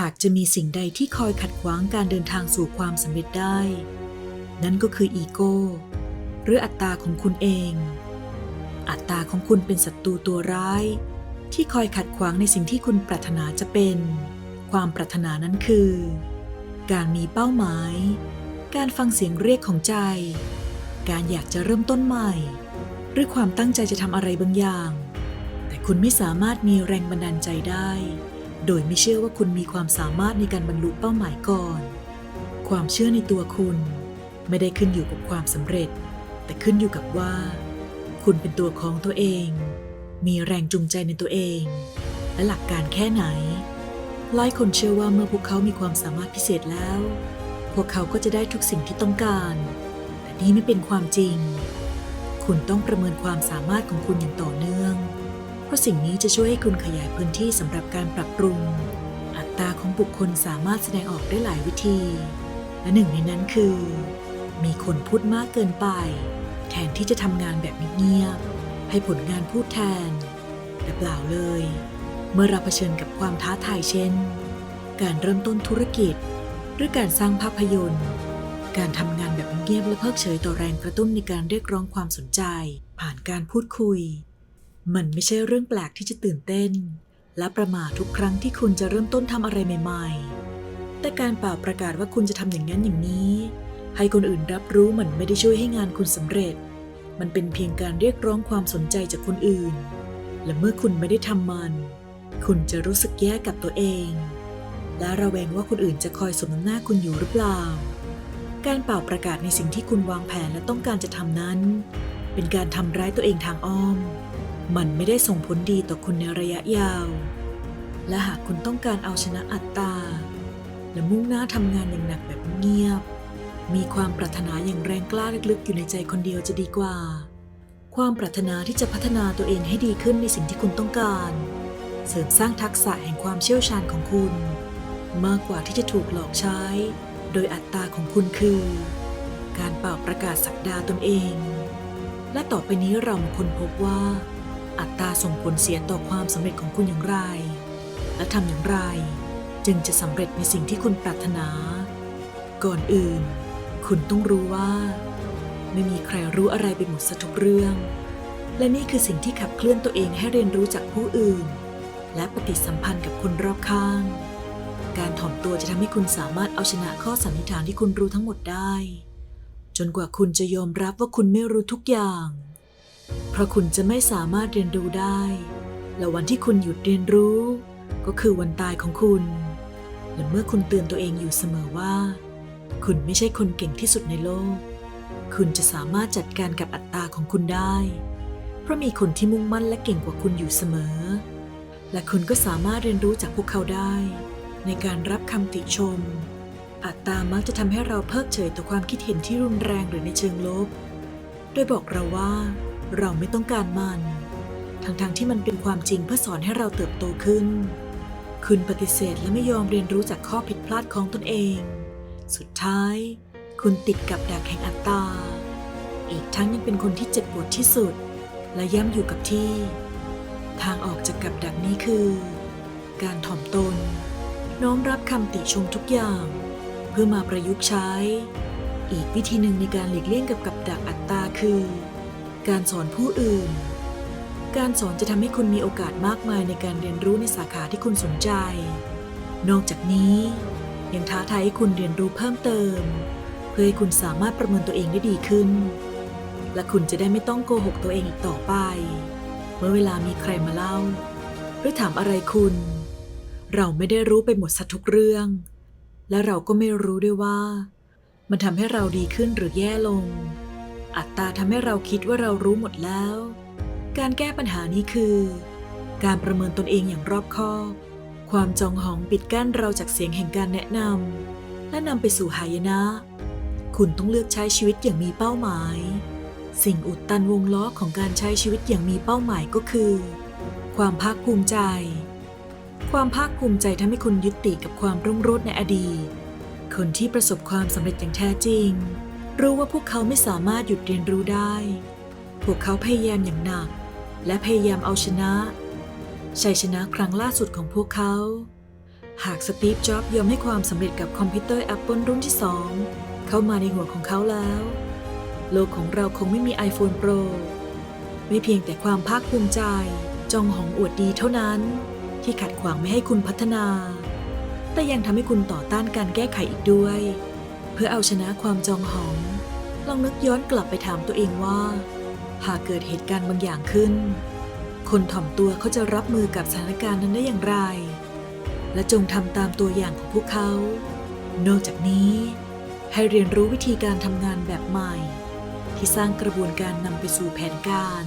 หากจะมีสิ่งใดที่คอยขัดขวางการเดินทางสู่ความสำเร็จได้ นั่นก็คืออีโก้ หรืออัตตาของคุณเอง อัตตาของคุณเป็นศัตรูตัวร้าย ที่คอยขัดขวางในสิ่งที่คุณปรารถนาจะเป็น ความปรารถนานั้นคือ การมีเป้าหมาย การฟังเสียงเรียกของใจ การอยากจะเริ่มต้นใหม่ หรือความตั้งใจจะทำอะไรบางอย่าง แต่คุณไม่สามารถมีแรงบันดาลใจได้ โดยไม่เชื่อว่าคุณมีความสามารถในการบรรลุเป้าหมายก่อน ความเชื่อในตัวคุณ ไม่ได้ขึ้นอยู่กับความสำเร็จ แต่ขึ้นอยู่กับว่า คุณเป็นตัวของตัวเอง มีแรงจูงใจในตัวเอง และหลักการแค่ไหน หลายคนเชื่อว่าเมื่อพวกเขามีความสามารถพิเศษแล้ว พวกเขาก็จะได้ทุกสิ่งที่ต้องการ แต่นี่ไม่เป็นความจริง คุณต้องประเมินความสามารถของคุณอย่างต่อเนื่อง ราะสิ่งนี้จะช่วยให้คุณขยายพื้นที่สำหรับการปรับปรุง อัตราของบุคคลสามารถแสดงออกได้หลายวิธี และหนึ่งในนั้นคือ มีคนพูดมากเกินไป แทนที่จะทำงานแบบเงียบๆให้ผลงานพูดแทน แต่เปล่าเลย เมื่อเราเผชิญกับความท้าทายเช่น การเริ่มต้นธุรกิจ หรือการสร้างภาพยนตร์การทำงานแบบเงียบและเพิกเฉยต่อแรงกระตุ้นในการเรียกร้องความสนใจ ผ่านการพูดคุย มันไม่ใช่เรื่องแปลกที่จะตื่นเต้น และประมาทุกครั้งที่คุณจะเริ่มต้นทำอะไรใหม่ ๆ แต่การเป่าประกาศว่าคุณจะทำอย่างนั้นอย่างนี้ ให้คนอื่นรับรู้มันไม่ได้ช่วยให้งานคุณสำเร็จ มันเป็นเพียงการเรียกร้องความสนใจจากคนอื่น และเมื่อคุณไม่ได้ทำมัน คุณจะรู้สึกแย่กับตัวเอง และระแวงว่าคนอื่นจะคอยสมน้ำหน้าคุณอยู่หรือเปล่า การเป่าประกาศในสิ่งที่คุณวางแผนและต้องการจะทำนั้น เป็นการทำร้ายตัวเองทางอ้อม มันไม่ได้ส่งผลดีต่อคุณในระยะยาว และหากคุณต้องการเอาชนะอัตตา และมุ่งหน้าทำงานอย่างหนักแบบเงียบ มีความปรารถนาอย่างแรงกล้าลึกๆ อยู่ในใจคนเดียวจะดีกว่า ความปรารถนาที่จะพัฒนาตัวเองให้ดีขึ้นในสิ่งที่คุณต้องการ เสริมสร้างทักษะแห่งความเชี่ยวชาญของคุณ มากกว่าที่จะถูกหลอกใช้ โดยอัตตาของคุณคือ การเป่าประกาศสักดาตนเอง และต่อไปนี้เรามาค้นพบว่า อัตตาส่งผลเสียต่อความสำเร็จของคุณอย่างไร และทำอย่างไร จึงจะสำเร็จในสิ่งที่คุณปรารถนา ก่อนอื่น คุณต้องรู้ว่า ไม่มีใครรู้อะไรไปหมดสทุกเรื่อง และนี่คือสิ่งที่ขับเคลื่อนตัวเองให้เรียนรู้จากผู้อื่น และปฏิสัมพันธ์กับคนรอบข้าง การถ่อมตัวจะทำให้คุณสามารถเอาชนะข้อสันนิษฐานที่คุณรู้ทั้งหมดได้ จนกว่าคุณจะยอมรับว่าคุณไม่รู้ทุกอย่าง เพราะคุณจะไม่สามารถเรียนรู้ได้ และวันที่คุณหยุดเรียนรู้ ก็คือวันตายของคุณ และเมื่อคุณเตือนตัวเองอยู่เสมอว่า คุณไม่ใช่คนเก่งที่สุดในโลก คุณจะสามารถจัดการกับอัตตาของคุณได้ เพราะมีคนที่มุ่งมั่นและเก่งกว่าคุณอยู่เสมอ และคุณก็สามารถเรียนรู้จากพวกเขาได้ ในการรับคำติชม อัตตามักจะทำให้เราเพิกเฉยต่อความคิดเห็นที่รุนแรงหรือในเชิงลบ โดยบอกเราว่า เราไม่ต้องการมัน ทั้งๆทที่มันเป็นความจริงเพื่อสอนให้เราเติบโตขึ้น คุณปฏิเสธและไม่ยอมเรียนรู้จากข้อผิดพลาดของตนเอง สุดท้าย คุณติดกับดักแห่งอัตตา อีกทั้งยังเป็นคนที่เจ็บปวดที่สุด และย่ำอยู่กับที่ ทางออกจากกับดักนี้คือ การถ่อมตน น้อมรับคำติชมทุกอย่าง เพื่อมาประยุกต์ใช้ อีกวิธีหนึ่งในการหลีกเลี่ยงกับกับดักอัตตาคือ การสอนผู้อื่น การสอนจะทำให้คุณมีโอกาสมากมายในการเรียนรู้ในสาขาที่คุณสนใจ นอกจากนี้ยังท้าทายให้คุณเรียนรู้เพิ่มเติม เพื่อให้คุณสามารถประเมินตัวเองได้ดีขึ้น และคุณจะได้ไม่ต้องโกหกตัวเองอีกต่อไป เมื่อเวลามีใครมาเล่า หรือถามอะไรคุณ เราไม่ได้รู้ไปหมดสัทุกเรื่อง และเราก็ไม่รู้ด้วยว่า มันทำให้เราดีขึ้นหรือแย่ลง อัตตาทำให้เราคิดว่าเรารู้หมดแล้ว การแก้ปัญหานี้คือ การประเมินตนเองอย่างรอบคอบ ความจองหองปิดกั้นเราจากเสียงแห่งการแนะนำและนำไปสู่หายนะ คุณต้องเลือกใช้ชีวิตอย่างมีเป้าหมาย สิ่งอุดตันวงล้อของการใช้ชีวิตอย่างมีเป้าหมายก็คือ ความภาคภูมิใจ ความภาคภูมิใจทำให้คุณยึดติดกับความรุ่งโรจน์ในอดีต คนที่ประสบความสำเร็จอย่างแท้จริง รู้ว่าพวกเขาไม่สามารถหยุดเรียนรู้ได้ พวกเขาพยายามอย่างหนัก และพยายามเอาชนะ ชัยชนะครั้งล่าสุดของพวกเขา หากสตีฟ จ็อบส์ยอมให้ความสำเร็จกับคอมพิวเตอร์ Apple รุ่นที่สองเข้ามาในหัวของเขาแล้ว โลกของเราคงไม่มี iPhone Pro ไม่เพียงแต่ความภาคภูมิใจ จองหองอวดดีเท่านั้น ที่ขัดขวางไม่ให้คุณพัฒนา แต่ยังทำให้คุณต่อต้านการแก้ไขอีกด้วย เพื่อเอาชนะความจองหอง ลองนึกย้อนกลับไปถามตัวเองว่า หากเกิดเหตุการณ์บางอย่างขึ้น คนถ่อมตัวเขาจะรับมือกับสถานการณ์นั้นได้อย่างไร และจงทำตามตัวอย่างของพวกเขา นอกจากนี้ ให้เรียนรู้วิธีการทำงานแบบใหม่ ที่สร้างกระบวนการนำไปสู่แผนการ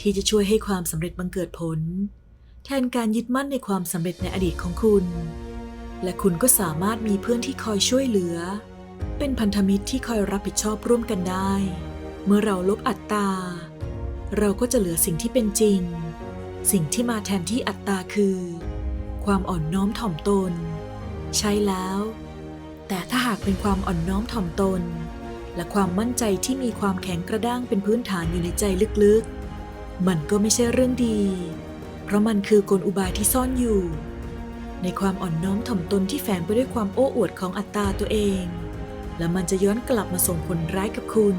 ที่จะช่วยให้ความสำเร็จบังเกิดผล แทนการยึดมั่นในความสำเร็จในอดีตของคุณ และคุณก็สามารถมีเพื่อนที่คอยช่วยเหลือ เป็นพันธมิตรที่คอยรับผิดชอบร่วมกันได้ เมื่อเราลบอัตตา เราก็จะเหลือสิ่งที่เป็นจริง สิ่งที่มาแทนที่อัตตาคือ ความอ่อนน้อมถ่อมตน ใช่แล้ว แต่ถ้าหากเป็นความอ่อนน้อมถ่อมตน และความมั่นใจที่มีความแข็งกระด้างเป็นพื้นฐานอยู่ในใจลึกๆ มันก็ไม่ใช่เรื่องดี เพราะมันคือกลอุบายที่ซ่อนอยู่ ในความอ่อนน้อมถ่อมตนที่แฝงไปด้วยความโอ้อวดของอัตตาตัวเอง และมันจะย้อนกลับมาส่งผลร้ายกับคุณ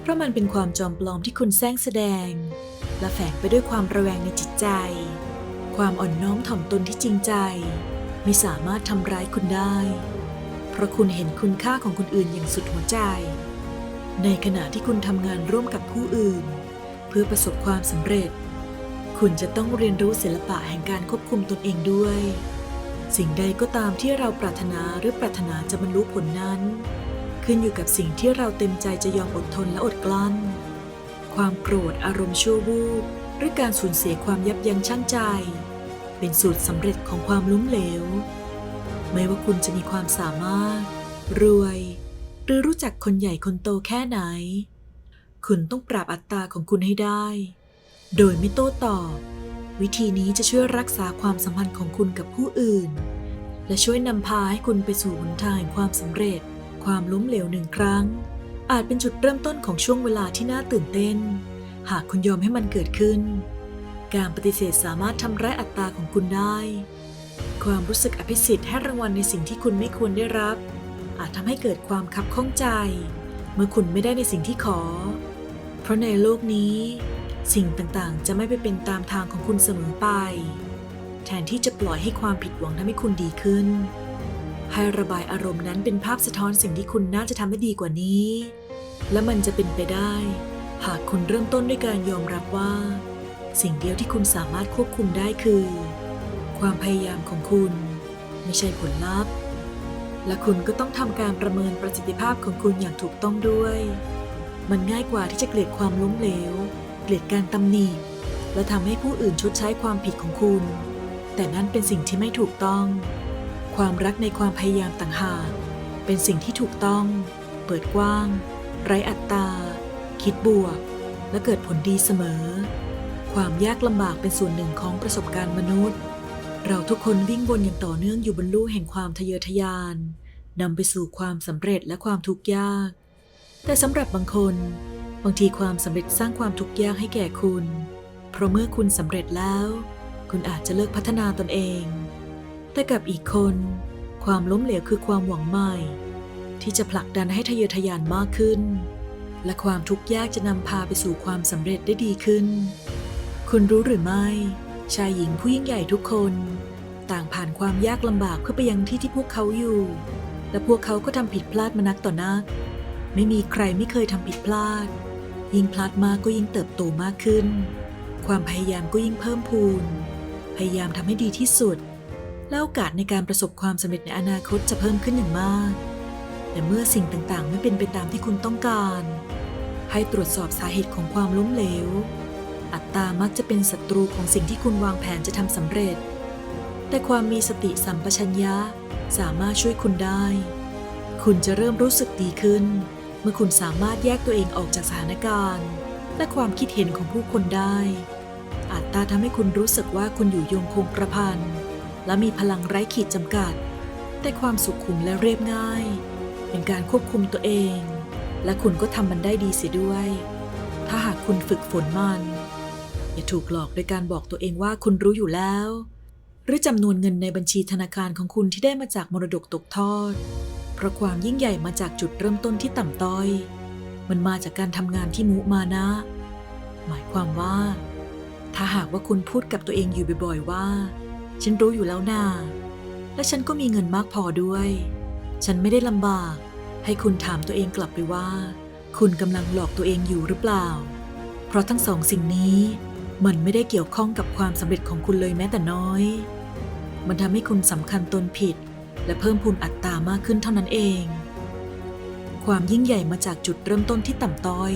เพราะมันเป็นความจอมปลอมที่คุณแสร้งแสดง และแฝงไปด้วยความระแวงในจิตใจ ความอ่อนน้อมถ่อมตนที่จริงใจ ไม่สามารถทำร้ายคุณได้ เพราะคุณเห็นคุณค่าของคนอื่นอย่างสุดหัวใจ ในขณะที่คุณทำงานร่วมกับผู้อื่น เพื่อประสบความสำเร็จ คุณจะต้องเรียนรู้ศิลปะแห่งการควบคุมตนเองด้วย สิ่งใดก็ตามที่เราปรารถนาหรือปรารถนาจะบรรลุผลนั้น ขึ้นอยู่กับสิ่งที่เราเต็มใจจะยอมอดทนและอดกลั้น ความโกรธอารมณ์ชั่ววูบหรือการสูญเสียความยับยั้งชั่งใจ เป็นสูตรสำเร็จของความล้มเหลว ไม่ว่าคุณจะมีความสามารถ รวย หรือรู้จักคนใหญ่คนโตแค่ไหน คุณต้องปรับอัตตาของคุณให้ได้ โดยไม่โต้ตอบ วิธีนี้จะช่วยรักษาความสัมพันธ์ของคุณกับผู้อื่น และช่วยนำพาให้คุณไปสู่หนทางแห่งความสำเร็จ ความล้มเหลวหนึ่งครั้ง อาจเป็นจุดเริ่มต้นของช่วงเวลาที่น่าตื่นเต้น หากคุณยอมให้มันเกิดขึ้น การปฏิเสธสามารถทำร้ายอัตตาของคุณได้ ความรู้สึกอภิสิทธิ์ให้รางวัลในสิ่งที่คุณไม่ควรได้รับ อาจทำให้เกิดความคับข้องใจ เมื่อคุณไม่ได้ในสิ่งที่ขอ เพราะในโลกนี้ สิ่งต่างๆ จะไม่ไปเป็นตามทางของคุณเสมอไป แทนที่จะปล่อยให้ความผิดหวังทำให้คุณดีขึ้น ให้ระบายอารมณ์นั้นเป็นภาพสะท้อนสิ่งที่คุณน่าจะทำได้ดีกว่านี้ และมันจะเป็นไปได้ หากคุณเริ่มต้นด้วยการยอมรับว่า สิ่งเดียวที่คุณสามารถควบคุมได้คือ ความพยายามของคุณ ไม่ใช่ผลลัพธ์ และคุณก็ต้องทำการประเมินประสิทธิภาพของคุณอย่างถูกต้องด้วย มันง่ายกว่าที่จะเกลียดความล้มเหลว ลียดการตำหนิและทำให้ผู้อื่นชดใช้ความผิดของคุณ แต่นั่นเป็นสิ่งที่ไม่ถูกต้อง ความรักในความพยายามต่างหากเป็นสิ่งที่ถูกต้อง เปิดกว้าง ไร้อัตตา คิดบวก และเกิดผลดีเสมอ ความยากลำบากเป็นส่วนหนึ่งของประสบการณ์มนุษย์ เราทุกคนวิ่งวนอย่างต่อเนื่องอยู่บนลู่แห่งความทะเยอทะยานนำไปสู่ความสำเร็จและความทุกข์ยาก แต่สำหรับบางคน บางทีความสำเร็จสร้างความทุกข์ยากให้แก่คุณ เพราะเมื่อคุณสำเร็จแล้ว คุณอาจจะเลิกพัฒนาตนเอง แต่กับอีกคน ความล้มเหลวคือความหวังใหม่ ที่จะผลักดันให้ทะเยอทะยานมากขึ้น และความทุกข์ยากจะนำพาไปสู่ความสำเร็จได้ดีขึ้น คุณรู้หรือไม่ ชายหญิงผู้ยิ่งใหญ่ทุกคน ต่างผ่านความยากลำบากเพื่อไปยังที่ที่พวกเขาอยู่ และพวกเขาก็ทำผิดพลาดมานักต่อนัก ไม่มีใครไม่เคยทำผิดพลาด ยิ่งพลาดมากก็ยิ่งเติบโตมากขึ้น ความพยายามก็ยิ่งเพิ่มพูน พยายามทำให้ดีที่สุด และโอกาสในการประสบความสำเร็จในอนาคตจะเพิ่มขึ้นอย่างมาก แต่เมื่อสิ่งต่างๆ ไม่เป็นไปตามที่คุณต้องการ ให้ตรวจสอบสาเหตุของความล้มเหลว อัตตามักจะเป็นศัตรูของสิ่งที่คุณวางแผนจะทำสำเร็จ แต่ความมีสติสัมปชัญญะสามารถช่วยคุณได้ คุณจะเริ่มรู้สึกดีขึ้น เมื่อคุณสามารถแยกตัวเองออกจากสถานการณ์ และความคิดเห็นของผู้คนได้อัตตาทำให้คุณรู้สึกว่าคุณอยู่ยงคงกระพันและมีพลังไร้ขีดจำกัด แต่ความสุขุมและเรียบง่าย เป็นการควบคุมตัวเอง และคุณก็ทำมันได้ดีเสียด้วย ถ้าหากคุณฝึกฝนมัน อย่าถูกหลอกโดยการบอกตัวเองว่าคุณรู้อยู่แล้ว หรือจำนวนเงินในบัญชีธนาคารของคุณที่ได้มาจากมรดกตกทอด เพราะความยิ่งใหญ่มาจากจุดเริ่มต้นที่ต่ำต้อย มันมาจากการทำงานที่มุมานะ หมายความว่า ถ้าหากว่าคุณพูดกับตัวเองอยู่บ่อยๆว่า ฉันรู้อยู่แล้วนาและฉันก็มีเงินมากพอด้วย ฉันไม่ได้ลำบาก ให้คุณถามตัวเองกลับไปว่า คุณกำลังหลอกตัวเองอยู่หรือเปล่า เพราะทั้งสองสิ่งนี้ มันไม่ได้เกี่ยวข้องกับความสำเร็จของคุณเลยแม้แต่น้อย มันทำให้คุณสำคัญตนผิด และเพิ่มพูนอัตตามากขึ้นเท่านั้นเอง ความยิ่งใหญ่มาจากจุดเริ่มต้นที่ต่ำต้อย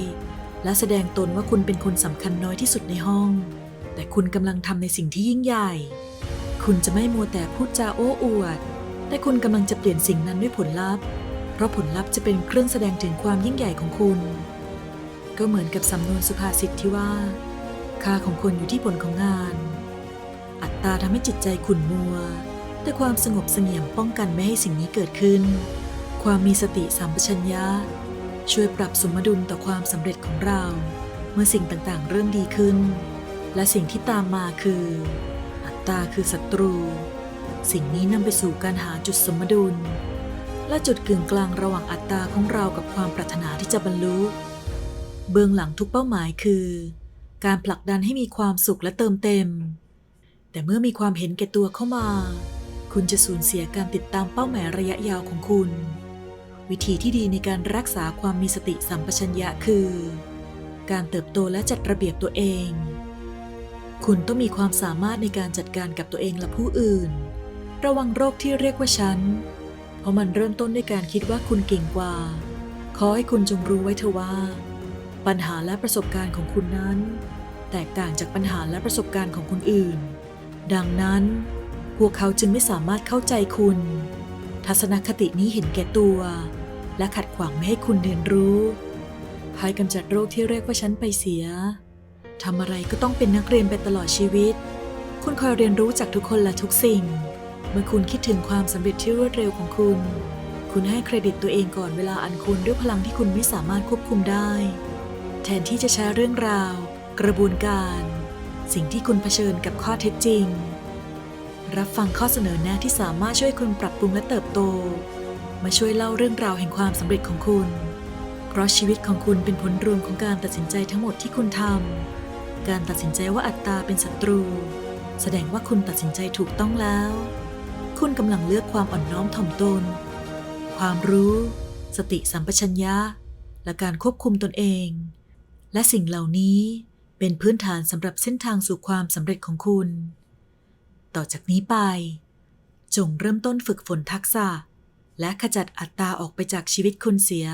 และแสดงตนว่าคุณเป็นคนสำคัญน้อยที่สุดในห้อง แต่คุณกำลังทำในสิ่งที่ยิ่งใหญ่ คุณจะไม่มัวแต่พูดจาโอ้อวด แต่คุณกำลังจะเปลี่ยนสิ่งนั้นด้วยผลลัพธ์ เพราะผลลัพธ์จะเป็นเครื่องแสดงถึงความยิ่งใหญ่ของคุณ ก็เหมือนกับสำนวนสุภาษิตที่ว่า ค่าของคนอยู่ที่ผลของงาน อัตตาทำให้จิตใจขุ่นมัว แต่ความสงบเสงี่ยมป้องกันไม่ให้สิ่งนี้เกิดขึ้น ความมีสติสัมปชัญญะ ช่วยปรับสมดุลต่อความสำเร็จของเรา เมื่อสิ่งต่างๆ เริ่มดีขึ้น และสิ่งที่ตามมาคือ อัตตาคือศัตรู สิ่งนี้นำไปสู่การหาจุดสมดุล และจุดกึ่งกลางระหว่างอัตตาของเรากับความปรารถนาที่จะบรรลุ เบื้องหลังทุกเป้าหมายคือ การผลักดันให้มีความสุขและเติมเต็ม แต่เมื่อมีความเห็นแก่ตัวเข้ามา คุณจะสูญเสียการติดตามเป้าหมายระยะยาวของคุณ วิธีที่ดีในการรักษาความมีสติสัมปชัญญะคือ การเติบโตและจัดระเบียบตัวเอง คุณต้องมีความสามารถในการจัดการกับตัวเองและผู้อื่น ระวังโรคที่เรียกว่าฉัน เพราะมันเริ่มต้นด้วยการคิดว่าคุณเก่งกว่า ขอให้คุณจงรู้ไว้เถอะว่า ปัญหาและประสบการณ์ของคุณนั้น แตกต่างจากปัญหาและประสบการณ์ของคนอื่น ดังนั้น พวกเขาจึงไม่สามารถเข้าใจคุณ ทัศนคตินี้เห็นแก่ตัว และขัดขวางไม่ให้คุณเรียนรู้พายกำจัดโรคที่เรียกว่าฉันไปเสียทำอะไรก็ต้องเป็นนักเรียนไปตลอดชีวิต คุณคอยเรียนรู้จากทุกคนและทุกสิ่ง เมื่อคุณคิดถึงความสำเร็จที่รวดเร็วของคุณ คุณให้เครดิตตัวเองก่อนเวลาอันคุณด้วยพลังที่คุณไม่สามารถควบคุมได้ แทนที่จะแชร์เรื่องราว กระบวนการ สิ่งที่คุณเผชิญกับข้อเท็จจริง รับฟังข้อเสนอแนะที่สามารถช่วยคุณปรับปรุงและเติบโต มาช่วยเล่าเรื่องราวแห่งความสำเร็จของคุณ เพราะชีวิตของคุณเป็นผลรวมของการตัดสินใจทั้งหมดที่คุณทำการตัดสินใจว่าอัตตาเป็นศัตรู แสดงว่าคุณตัดสินใจถูกต้องแล้ว คุณกำลังเลือกความอ่อนน้อมถ่อมตน ความรู้ สติสัมปชัญญะ และการควบคุมตนเอง และสิ่งเหล่านี้เป็นพื้นฐานสำหรับเส้นทางสู่ความสำเร็จของคุณ ต่อจากนี้ไป จงเริ่มต้นฝึกฝนทักษะ และขจัดอัตตาออกไปจากชีวิตคุณเสีย